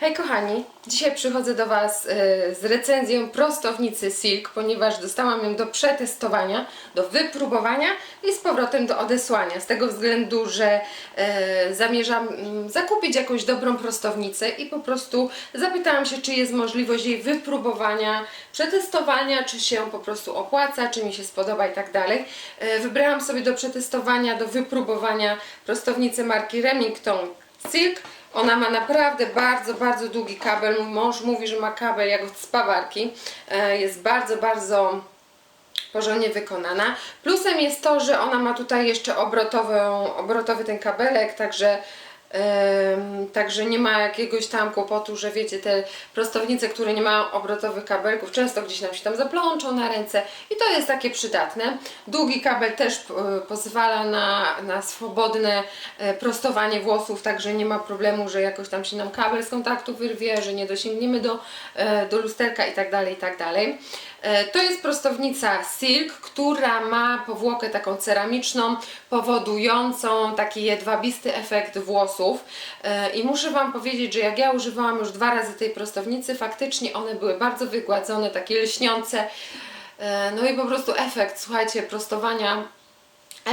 Hej kochani, dzisiaj przychodzę do Was e, z recenzją prostownicy Silk, ponieważ dostałam ją do przetestowania, do wypróbowania i z powrotem do odesłania. Z tego względu, że e, zamierzam mm, zakupić jakąś dobrą prostownicę i po prostu zapytałam się, czy jest możliwość jej wypróbowania, przetestowania, czy się po prostu opłaca, czy mi się spodoba i tak dalej. E, Wybrałam sobie do przetestowania, do wypróbowania prostownicę marki Remington Silk. Ona ma naprawdę bardzo, bardzo długi kabel. Mąż mówi, że ma kabel jak od spawarki. E, Jest bardzo, bardzo porządnie wykonana. Plusem jest to, że ona ma tutaj jeszcze obrotową, obrotowy ten kabelek, także Także nie ma jakiegoś tam kłopotu, że wiecie, te prostownice, które nie mają obrotowych kabelków, często gdzieś nam się tam zaplączą na ręce i to jest takie przydatne. Długi kabel też e, pozwala na, na swobodne e, prostowanie włosów, także nie ma problemu, że jakoś tam się nam kabel z kontaktu wyrwie, że nie dosięgniemy do, e, do lusterka i tak E, To jest prostownica Silk, która ma powłokę taką ceramiczną, powodującą taki jedwabisty efekt włosów. E, I muszę Wam powiedzieć, że jak ja używałam już dwa razy tej prostownicy, faktycznie one były bardzo wygładzone, takie lśniące. E, No i po prostu efekt, słuchajcie, prostowania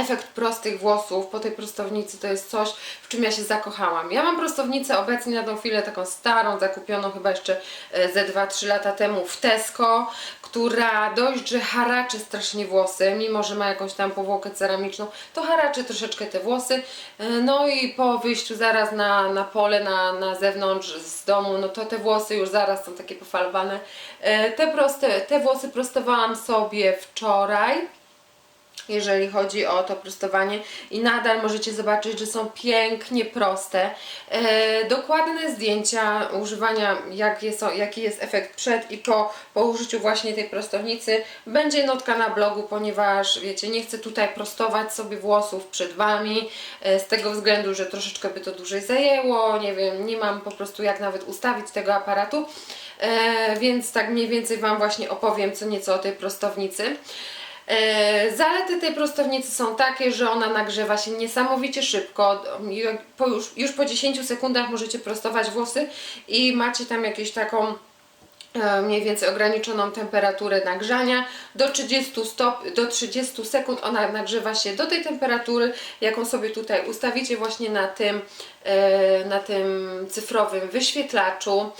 efekt prostych włosów po tej prostownicy to jest coś, w czym ja się zakochałam. Ja mam prostownicę obecnie na tą chwilę taką starą, zakupioną chyba jeszcze e, ze 2-3 lata temu w Tesco, która dość, że haraczy strasznie włosy, mimo że ma jakąś tam powłokę ceramiczną, to haraczy troszeczkę te włosy. E, No i po wyjściu zaraz na, na pole, na, na zewnątrz z domu, no to te włosy już zaraz są takie pofalowane. E, Te, proste, te włosy prostowałam sobie wczoraj jeżeli chodzi o to prostowanie i nadal możecie zobaczyć, że są pięknie proste. E, dokładne zdjęcia używania, jak jest, jaki jest efekt przed i po, po użyciu właśnie tej prostownicy będzie notka na blogu, ponieważ wiecie, nie chcę tutaj prostować sobie włosów przed Wami e, z tego względu, że troszeczkę by to dłużej zajęło, nie wiem, nie mam po prostu jak nawet ustawić tego aparatu, e, więc tak mniej więcej Wam właśnie opowiem co nieco o tej prostownicy. E, Zalety tej prostownicy są takie, że ona nagrzewa się niesamowicie szybko. Już, po 10 sekundach możecie prostować włosy i macie tam jakąś taką e, mniej więcej ograniczoną temperaturę nagrzania. Do 30, stop, do 30 sekund ona nagrzewa się do tej temperatury, jaką sobie tutaj ustawicie właśnie na tym, e, na tym cyfrowym wyświetlaczu.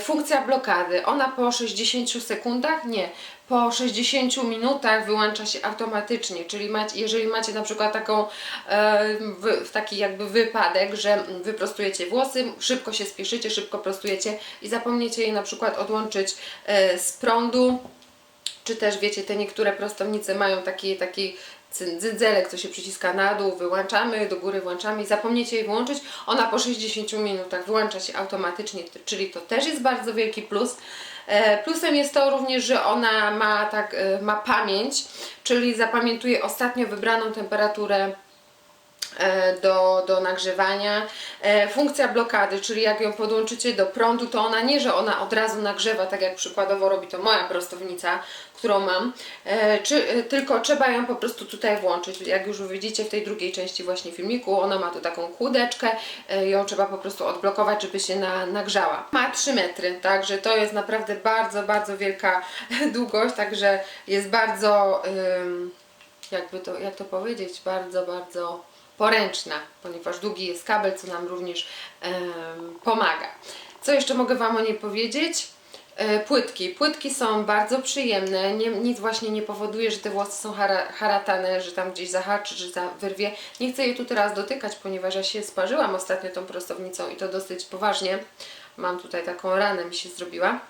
Funkcja blokady, ona po 60 sekundach, nie, po 60 minutach wyłącza się automatycznie, czyli macie, jeżeli macie na przykład taką, e, wy, taki jakby wypadek, że wyprostujecie włosy, szybko się spieszycie, szybko prostujecie i zapomniecie je na przykład odłączyć e, z prądu, czy też wiecie, te niektóre prostownice mają taki, taki dzydzelek, co się przyciska na dół, wyłączamy, do góry włączamy i zapomniecie jej włączyć, ona po 60 minutach wyłącza się automatycznie, czyli to też jest bardzo wielki plus. E, Plusem jest to również, że ona ma, tak, e, ma pamięć, czyli zapamiętuje ostatnio wybraną temperaturę do, do nagrzewania. E, Funkcja blokady, czyli jak ją podłączycie do prądu, to ona nie, że ona od razu nagrzewa, tak jak przykładowo robi to moja prostownica, którą mam, e, czy, e, tylko trzeba ją po prostu tutaj włączyć. Jak już widzicie w tej drugiej części właśnie filmiku, ona ma tu taką kłódeczkę, e, ją trzeba po prostu odblokować, żeby się na, nagrzała. Ma 3 metry, także to jest naprawdę bardzo, bardzo wielka długość, także jest bardzo, jakby to, jak to powiedzieć, bardzo, bardzo poręczna, ponieważ długi jest kabel, co nam również pomaga. Co jeszcze mogę Wam o niej powiedzieć? E, Płytki. Płytki są bardzo przyjemne, nie, nic właśnie nie powoduje, że te włosy są hara, haratane, że tam gdzieś zahaczy, że za, wyrwie. Nie chcę jej tu teraz dotykać, ponieważ ja się sparzyłam ostatnio tą prostownicą i to dosyć poważnie. Mam tutaj taką ranę mi się zrobiła.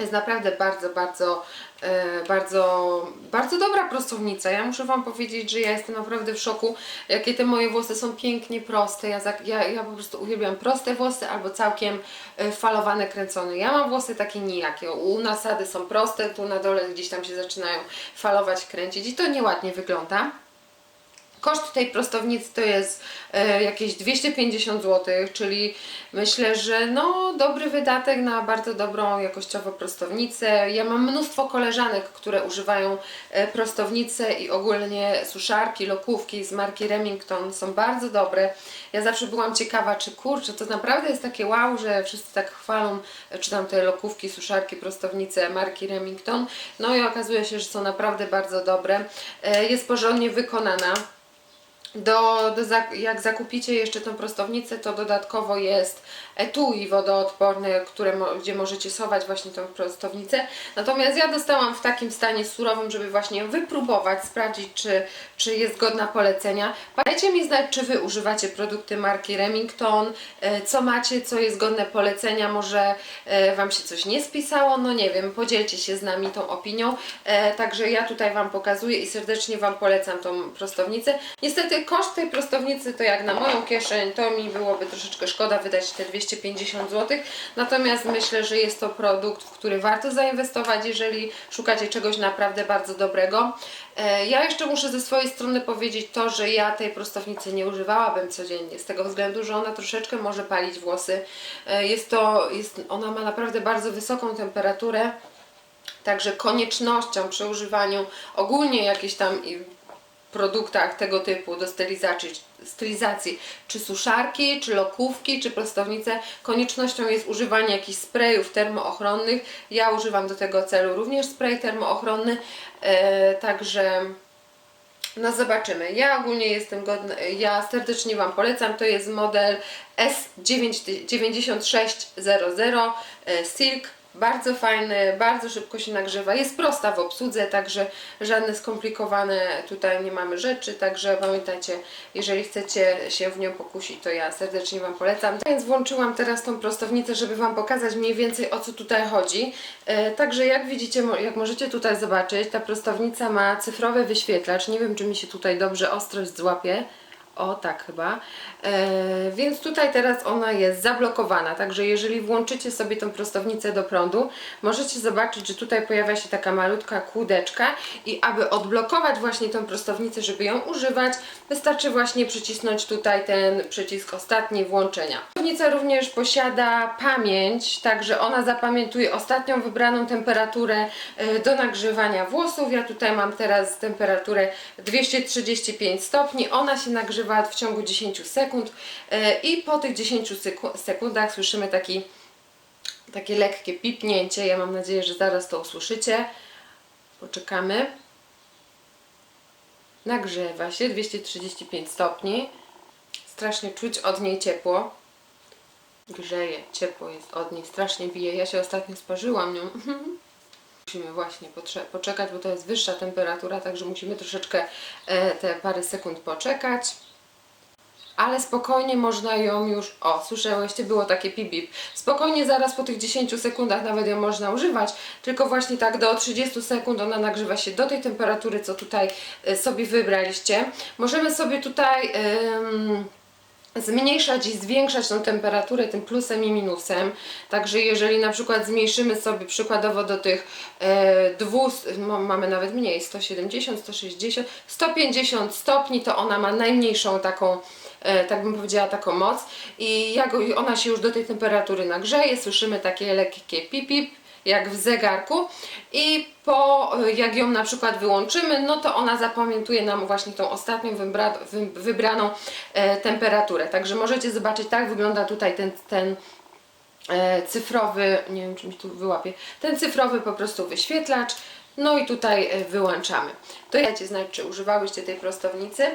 Jest naprawdę bardzo, bardzo, e, bardzo, bardzo dobra prostownica. Ja muszę Wam powiedzieć, że ja jestem naprawdę w szoku, jakie te moje włosy są pięknie proste. Ja, ja, ja po prostu uwielbiam proste włosy albo całkiem e, falowane, kręcone. Ja mam włosy takie nijakie. U nasady są proste, tu na dole gdzieś tam się zaczynają falować, kręcić i to nieładnie wygląda. Koszt tej prostownicy to jest e, jakieś 250 zł, czyli myślę, że no dobry wydatek na bardzo dobrą jakościowo prostownicę. Ja mam mnóstwo koleżanek, które używają e, prostownice i ogólnie suszarki, lokówki z marki Remington są bardzo dobre. Ja zawsze byłam ciekawa, czy kurczę, to naprawdę jest takie wow, że wszyscy tak chwalą, e, czy tam te lokówki, suszarki, prostownice marki Remington. No i okazuje się, że są naprawdę bardzo dobre. Jest porządnie wykonana. Do, do, jak zakupicie jeszcze tą prostownicę, to dodatkowo jest etui wodoodporne, które, gdzie możecie schować właśnie tą prostownicę. Natomiast ja dostałam w takim stanie surowym, żeby właśnie wypróbować, sprawdzić, czy, czy jest godna polecenia. Dajcie mi znać, czy Wy używacie produkty marki Remington, e, co macie, co jest godne polecenia, może e, Wam się coś nie spisało, no nie wiem, podzielcie się z nami tą opinią. E, Także ja tutaj Wam pokazuję i serdecznie Wam polecam tą prostownicę. Niestety koszt tej prostownicy to jak na moją kieszeń, to mi byłoby troszeczkę szkoda wydać te 250 zł. Natomiast myślę, że jest to produkt, w który warto zainwestować, jeżeli szukacie czegoś naprawdę bardzo dobrego. E, Ja jeszcze muszę ze swojej strony powiedzieć to, że ja tej prostownicy nie używałabym codziennie, z tego względu, że ona troszeczkę może palić włosy. E, Jest to, jest, ona ma naprawdę bardzo wysoką temperaturę. Także koniecznością przy używaniu ogólnie jakichś tam produktach tego typu do stylizacji, stylizacji, czy suszarki, czy lokówki, czy prostownice, koniecznością jest używanie jakichś sprayów termoochronnych. Ja używam do tego celu również spray termoochronny, e, także no zobaczymy. Ja ogólnie jestem godna, ja serdecznie Wam polecam. To jest model S9600 e, Silk. Bardzo fajny, bardzo szybko się nagrzewa. Jest prosta w obsłudze, także żadne skomplikowane tutaj nie mamy rzeczy. Także pamiętajcie, jeżeli chcecie się w nią pokusić, to ja serdecznie Wam polecam. Więc włączyłam teraz tą prostownicę, żeby Wam pokazać mniej więcej o co tutaj chodzi. E, także jak widzicie, jak możecie tutaj zobaczyć, ta prostownica ma cyfrowy wyświetlacz. Nie wiem, czy mi się tutaj dobrze ostrość złapie. O, tak chyba. E, więc tutaj teraz ona jest zablokowana, także jeżeli włączycie sobie tą prostownicę do prądu, możecie zobaczyć, że tutaj pojawia się taka malutka kłódeczka i aby odblokować właśnie tą prostownicę, żeby ją używać, wystarczy właśnie przycisnąć tutaj ten przycisk ostatni włączenia. Prostownica również posiada pamięć, także ona zapamiętuje ostatnią wybraną temperaturę e, do nagrzewania włosów. Ja tutaj mam teraz temperaturę 235 stopni. Ona się nagrzewa w ciągu 10 sekund e, i po tych 10 seku- sekundach słyszymy taki, takie lekkie pipnięcie. Ja mam nadzieję, że zaraz to usłyszycie. Poczekamy. Nagrzewa się 235 stopni. Strasznie czuć od niej ciepło. Grzeje, ciepło jest od niej, strasznie bije. Ja się ostatnio sparzyłam nią. Musimy właśnie poczekać, bo to jest wyższa temperatura, także musimy troszeczkę e, te parę sekund poczekać. Ale spokojnie można ją już. O, słyszałyście, było takie pip-pip. Spokojnie zaraz po tych 10 sekundach nawet ją można używać, tylko właśnie tak do 30 sekund ona nagrzewa się do tej temperatury, co tutaj e, sobie wybraliście. Możemy sobie tutaj. em, zmniejszać i zwiększać tą temperaturę tym plusem i minusem. Także jeżeli na przykład zmniejszymy sobie przykładowo do tych e, 200, no, mamy nawet mniej, 170, 160, 150 stopni, to ona ma najmniejszą taką tak bym powiedziała, taką moc i jak ona się już do tej temperatury nagrzeje, słyszymy takie lekkie pip-pip, jak w zegarku i po, jak ją na przykład wyłączymy, no to ona zapamiętuje nam właśnie tą ostatnią wybra, wy, wybraną e, temperaturę. Także możecie zobaczyć, tak wygląda tutaj ten, ten e, cyfrowy, nie wiem czy mi tu wyłapie, ten cyfrowy po prostu wyświetlacz. No i tutaj e, wyłączamy. To dajcie znać, czy używałyście tej prostownicy.